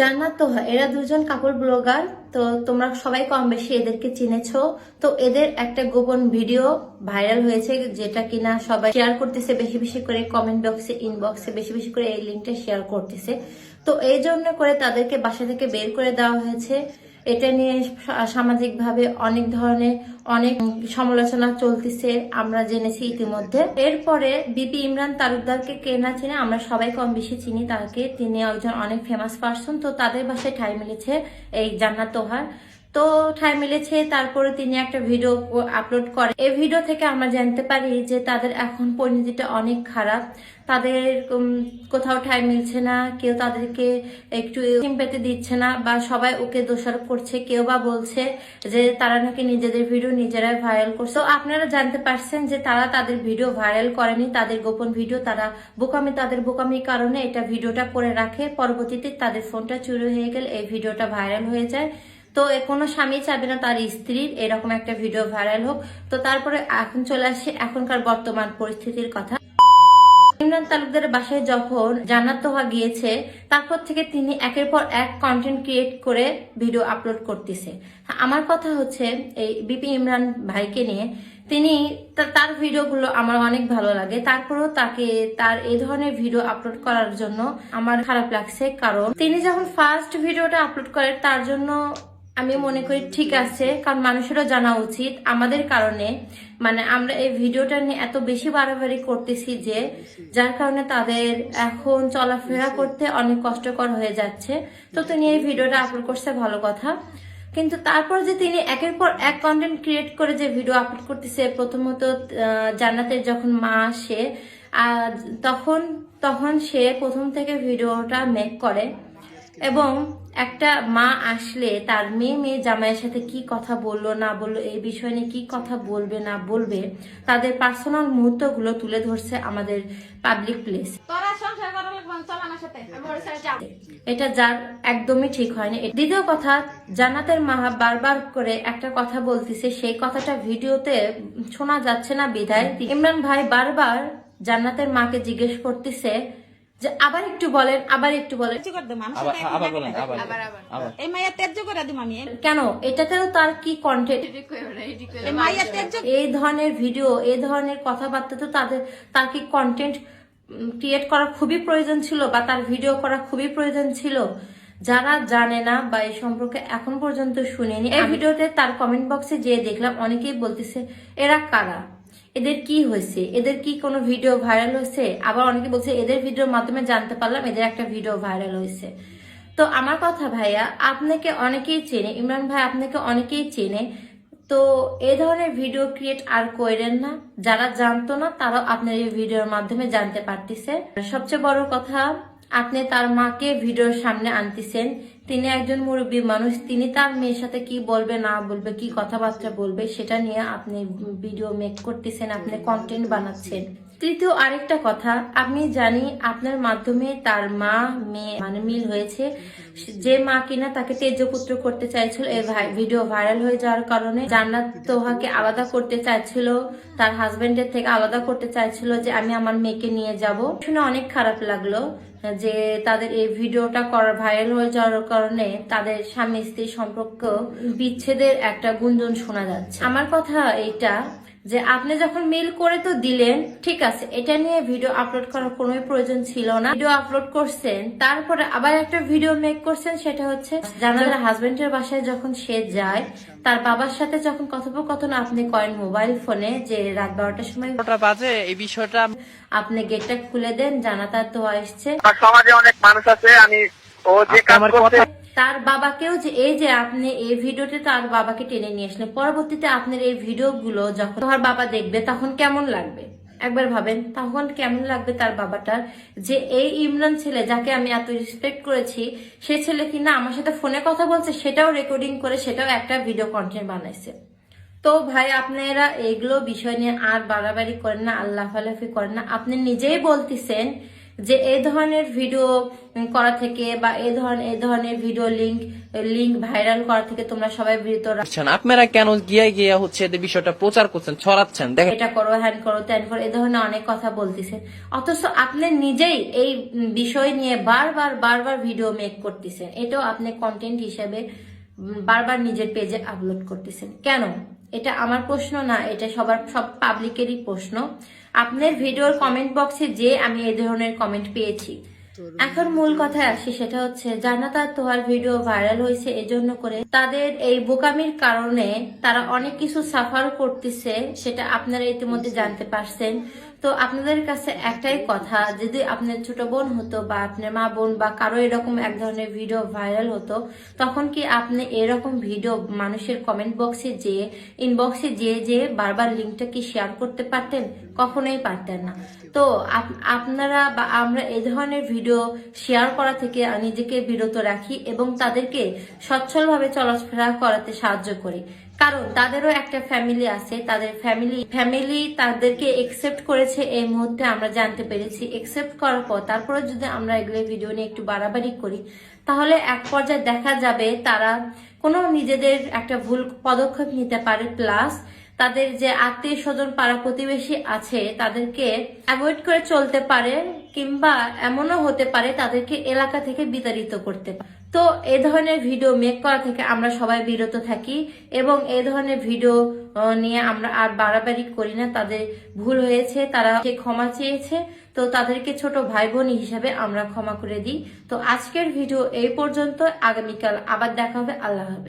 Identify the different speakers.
Speaker 1: জান্নাত তো এরা দুজন কাপড় ব্লগার, তো তোমরা সবাই কম বেশি এদেরকে চিনেছ। তো এদের একটা গোপন ভিডিও ভাইরাল হয়েছে যেটা কিনা সবাই শেয়ার করতেছে, বেশি বেশি করে কমেন্ট বক্সে ইনবক্সে বেশি বেশি করে এই লিঙ্কটা শেয়ার করতেছে। তো এই জন্য করে তাদেরকে বাসা থেকে বের করে দেওয়া হয়েছে। এটা নিয়ে সামাজিকভাবে অনেক ধরনের অনেক সমালোচনা চলতেছে, আমরা জেনেছি ইতিমধ্যে। এরপরে বিপি ইমরান তারুকদারকে কে না চিনে, আমরা সবাই কম বেশি চিনি তাকে। তিনি একজন অনেক ফেমাস পার্সন তো তাদের বাসায় ঠাই মিলেছে এই জান্নাত তোহার। তো ঠাই মিলেছে, তারপরে তিনি একটা ভিডিও আপলোড করে এই ভিডিও থেকে আমরা জানতে পারি যে তাদের এখন পরিণতিটা অনেক খারাপ। তাদের কোথাও ঠাই মিলছে না, কেউ তাদেরকে একটু পেতে দিচ্ছে না, বা সবাই ওকে দোষারোপ করছে, কেউ বা বলছে যে তারা নাকি নিজেদের ভিডিও নিজেরাই ভাইরাল করছে। তো আপনারা জানতে পারছেন যে তারা তাদের ভিডিও ভাইরাল করেনি, তাদের গোপন ভিডিও তারা বোকামি, তাদের বোকামির কারণে এটা ভিডিওটা করে রাখে। পরবর্তীতে তাদের ফোনটা চুরি হয়ে গেলে এই ভিডিওটা ভাইরাল হয়ে যায়। তো কোনো স্বামী চাবে না, তার স্ত্রীর। এরকম একটা ভিডিও ভাইরাল হোক। তো তারপরে এখন চলে আসি এখনকার বর্তমান পরিস্থিতির কথা। ইমরান তালুকদারের বাসায় যখন জান্নাত তোহা গিয়েছে, তারপর থেকে তিনি একের পর এক কন্টেন্ট ক্রিয়েট করে ভিডিও আপলোড করতেছে। আমার কথা হচ্ছে, এই বিপি ইমরান ভাইকে নিয়ে, তিনি তার ভিডিওগুলো আমার অনেক ভালো লাগে। তারপরেও তাকে, তার এই ধরনের ভিডিও আপলোড করার জন্য আমার খারাপ লাগছে। কারণ তিনি যখন ফার্স্ট ভিডিওটা আপলোড করেন তার জন্য আমি মনে করি ঠিক আছে, কারণ মানুষেরও জানা উচিত। আমাদের কারণে মানে আমরা এই ভিডিওটা নিয়ে এত বেশি বাড়াবাড়ি করতেছি যে, যার কারণে তাদের এখন চলাফেরা করতে অনেক কষ্টকর হয়ে যাচ্ছে। তো তিনি এই ভিডিওটা আপলোড করছে, ভালো কথা। কিন্তু তারপর যে তিনি একের পর এক কন্টেন্ট ক্রিয়েট করে যে ভিডিও আপলোড করতেছে, প্রথমত জান্নাতের যখন মা আসে তখন তখন সে প্রথম থেকে ভিডিওটা মেক করে। এবং একটা মা আসলে তার মেয়ে মেয়ে জামাইয়ের সাথে কি কথা বলল না বলল এই বিষয় নিয়ে কি কথা বলবে না বলবে তাদের পার্সোনাল মুহূর্তগুলো তুলে ধরছে আমাদের পাবলিক প্লেস এটা যার একদমই ঠিক হয়নি। দ্বিতীয় কথা জান্নাতের মা বারবার করে একটা কথা বলতেছে সেই কথাটা ভিডিওতে শোনা যাচ্ছে না বিধায় ইমরান ভাই বারবার জান্নাতের মাকে জিজ্ঞেস করতেছে যে আবার একটু বলেন আবার একটু বলেন।
Speaker 2: এই মাইয়া তেজ্য করে দিব আমি।
Speaker 1: কেন? এটাতেও তার কি কন্টেন্ট
Speaker 2: এই
Speaker 1: ধরনের ভিডিও এই ধরনের কথাবার্তা তো তাদের তার কি কন্টেন্ট ক্রিয়েট করা খুবই প্রয়োজন ছিল বা তার ভিডিও করা খুবই প্রয়োজন ছিল? যারা জানে না বা এই সম্পর্কে এখন পর্যন্ত শুনেনি এই ভিডিওতে তার কমেন্ট বক্সে যে দেখলাম অনেকেই বলতেছে এরা কারা? এদের কি হয়েছে? এদের কি কোনো ভিডিও ভাইরাল হয়েছে? আবার অনেকে বলছে, এদের ভিডিওর মাধ্যমে জানতে পারলাম এদের একটা ভিডিও ভাইরাল হয়েছে। তো আমার কথা ভাইয়া, আপনাকে অনেকেই চেনে, ইমরান ভাই আপনাকে অনেকেই চেনে। তো এ ধরনের ভিডিও ক্রিয়েট আর করেন না। যারা জানতো না, তারাও আপনার এই ভিডিওর মাধ্যমে জানতে পারতেছে। সবচেয়ে বড় কথা, আপনি তার মাকে ভিডিওর সামনে আনতেছেন। তিনি একজন মুরব্বী মানুষ, তিনি তার মেয়ের সাথে কি বলবে, না বলবে, কি কথাবার্তা বলবে, সেটা নিয়ে আপনি ভিডিও মেক করতেছেন, আপনি কন্টেন্ট বানাচ্ছেন। তৃতীয় আরেকটা কথা, আমি জানি আপনার মাধ্যমে তার মা, মেয়ে মানে মিল হয়েছে। যে মা কিনা তাকে তেজপুত্র করতে চাইছিল এই ভিডিও ভাইরাল হয়ে যাওয়ার কারণে জান্নাত তোহাকে আলাদা করতে চাইছিল, তার হাজবেন্ডের থেকে আলাদা করতে চাইছিল যে আমি আমার মেয়েকে নিয়ে যাব। শুনে অনেক খারাপ লাগল যে তাদের এই ভিডিওটা করার ভাইরাল হয়ে যাওয়ার কারণে তাদের স্বামী স্ত্রী সম্পর্ক বিচ্ছেদের একটা গুঞ্জন শোনা যাচ্ছে। আমার কথা এইটা যে আপনি যখন মেল করে তো দিলেন ঠিক আছে এটা নিয়ে ভিডিও আপলোড করার কোনো প্রয়োজন ছিল না। ভিডিও আপলোড করছেন তারপরে আবার একটা ভিডিও মেক করছেন সেটা হচ্ছে জানালা হাজবেন্ডের বাসায় যখন সে যায় তার বাবার সাথে যখন কথোপকথন আপনি করেন মোবাইল ফোনে যে রাত বারোটার সময়
Speaker 3: বাজে এই বিষয়টা
Speaker 1: আপনি গেটটা খুলে দেন জানাতার তো আসছে
Speaker 4: সমাজে অনেক মানুষ আছে আমি ও যে কাজ
Speaker 3: আমার
Speaker 4: করছে
Speaker 3: কথা-
Speaker 1: তার বাবাকেও যে, এই যে আপনি এই ভিডিওতে তার বাবাকে টেনে নিয়ে আসলেন, পরবর্তীতে আপনার এই ভিডিওগুলো যখন তোমার বাবা দেখবে, তখন কেমন লাগবে? একবার ভাবেন, তখন কেমন লাগবে তার বাবাটার? যে এই ইমরান ছেলে যাকে আমি এত রেসপেক্ট করেছি, সে ছেলে কিনা আমার সাথে ফোনে কথা বলছে, সেটাও রেকর্ডিং করে, সেটাও একটা ভিডিও কন্টেন্ট বানাইছে। তো ভাই, আপনারা এগুলো বিষয় নিয়ে আর বাড়াবাড়ি করেন না, আল্লাহ করেন না। আপনি নিজেই বলতেছেন যে এই ধরনের ভিডিও করা থেকে বা এই ধরনের এই ধরনের ভিডিও লিংক লিংক ভাইরাল করা থেকে তোমরা সবাই বিরত রাখো
Speaker 3: করছেন আপনারা কেন গিয়ে গিয়ে হচ্ছে এদের বিষয়টা প্রচার করছেন ছড়াচ্ছেন? দেখেন।
Speaker 1: এটা করো হ্যান করো ত্যান করো এই ধরনের অনেক কথা বলতেছে। অথচ আপনি নিজেই এই বিষয় নিয়ে বারবার বারবার ভিডিও মেক করতেছেন। এটাও আপনি কন্টেন্ট হিসেবে বারবার নিজের পেজে আপলোড করতেছেন। কেন? এটা আমার প্রশ্ন না এটা সবার সব পাবলিকেরই প্রশ্ন। আপনার ভিডিওর কমেন্ট বক্সে যে আমি এই ধরনের কমেন্ট পেয়েছি। এখন মূল কথায় আসি সেটা হচ্ছে জান্নাত আর তোহার ভিডিও ভাইরাল হয়েছে এজন্য করে তাদের এই বোকামির কারণে তারা অনেক কিছু সাফার করতেছে সেটা আপনারা ইতিমধ্যে জানতে পারছেন। তো আপনাদের কাছে একটাই কথা, যদি আপনার ছোট বোন হতো বা আপনার মা বোন বা কারও এরকম এক ধরনের ভিডিও ভাইরাল হতো, তখন কি আপনি এরকম ভিডিও মানুষের কমেন্ট বক্সে যে ইনবক্সে যে যে বারবার লিঙ্কটা কি শেয়ার করতে পারতেন? কখনোই পারতেন না। তো আপ- আপনারা বা আমরা এই ধরনের ভিডিও শেয়ার করা থেকে নিজেকে বিরত রাখি এবং তাদেরকে সচ্ছলভাবে চলাফেরা করাতে সাহায্য করি। কারণ তাদেরও একটা ফ্যামিলি আছে, তাদের ফ্যামিলি ফ্যামিলি তাদেরকে একসেপ্ট করেছে এই মুহূর্তে আমরা জানতে পেরেছি। একসেপ্ট করার পর তারপরে যদি আমরা এগুলো ভিডিও নিয়ে একটু বাড়াবাড়ি করি, তাহলে এক পর্যায়ে দেখা যাবে তারা কোনো নিজেদের একটা ভুল পদক্ষেপ নিতে পারে প্লাস তাদের যে আত্মীয় স্বজন পাড়া প্রতিবেশী আছে, তাদেরকে অ্যাভয়েড করে চলতে পারে, কিংবা এমনও হতে পারে তাদেরকে এলাকা থেকে বিতাড়িত করতে পারে। তো এ ধরনের ভিডিও মেক করা থেকে আমরা সবাই বিরত থাকি এবং এ ধরনের ভিডিও নিয়ে আমরা আর বাড়াবাড়ি করি না। তাদের ভুল হয়েছে, তারা যে ক্ষমা চেয়েছে। তো তাদেরকে ছোট ভাই বোন হিসাবে আমরা ক্ষমা করে দিই। তো আজকের ভিডিও এই পর্যন্ত। আগামীকাল আবার দেখা হবে। আল্লাহ হাফেজ।